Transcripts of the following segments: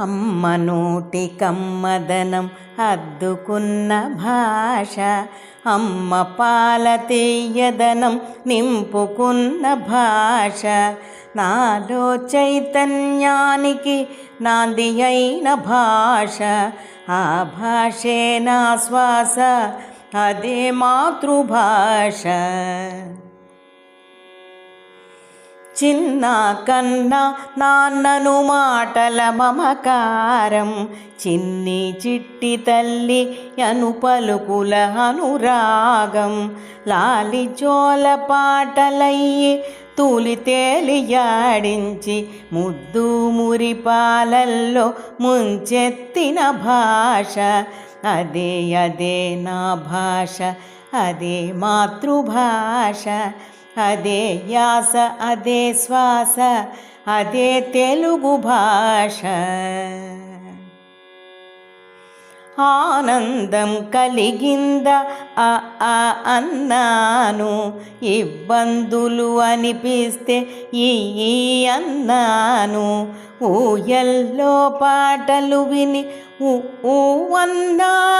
అమ్మ నోటి కమ్మదనం అద్దుకున్న భాష అమ్మ పాల తీయదనం నింపుకున్న భాష. నాలో చైతన్యానికి నాంది అయిన భాష. ఆ భాషే నా శ్వాస అదే మాతృభాష. చిన్న కన్నా నాన్నను మాటల మమకారం. చిన్ని చిట్టి తల్లి అను పలుకుల అనురాగం. లాలిజోల పాటలయ్యి తూలి తేలియాడించి ముద్దు మురిపాలల్లో ముంచెత్తిన భాష. అదే అదే నా భాష అదే మాతృభాష. అదే యాస అదే శ్వాస అదే తెలుగు భాష. ఆనందం కలిగింద ఆ ఆ అన్నాను. ఇబ్బందులు అనిపిస్తే ఈ ఈ అన్నాను. ఊయల్లో పాటలు విని ఊ అన్నా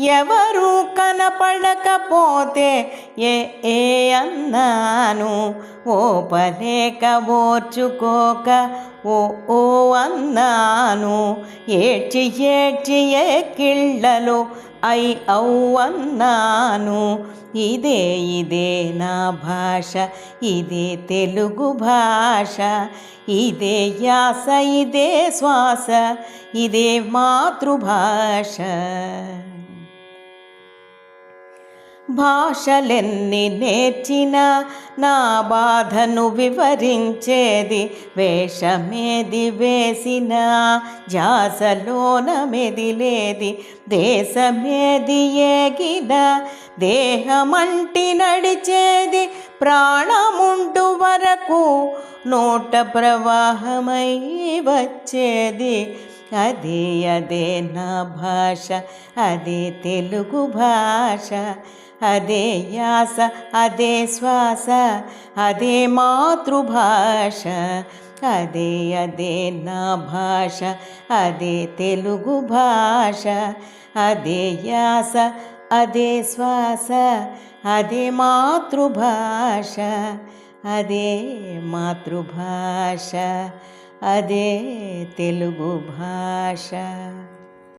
ఎవరు కనపడకపోతే ఏ ఏ అన్నాను? ఓపలేక ఓర్చుకోక ఓ ఓ అన్నాను. ఏడ్చి ఏడ్చి ఏ కిళ్ళలో ఐ ఔ అన్నాను. ఇదే ఇదే నా భాష ఇదే తెలుగు భాష ఇదే యాస ఇదే శ్వాస ఇదే మాతృభాష. భాషలెన్ని నేర్చిన నా బాధను వివరించేది వేషమేది వేసిన జాసలోన మెదిలేది దేశమేది ఏగిన దేహమంటి నడిచేది ప్రాణముండు వరకు నోట ప్రవాహమై వచ్చేది. అది అదే నా భాష అది తెలుగు భాష. అదే యాస అదే శ్వాస అదే మాతృభాష అదే అదే నా భాష అదే తెలుగు భాష అదే యాస అదే శ్వాస అదే మాతృభాష అదే మాతృభాష అదే తెలుగు భాష.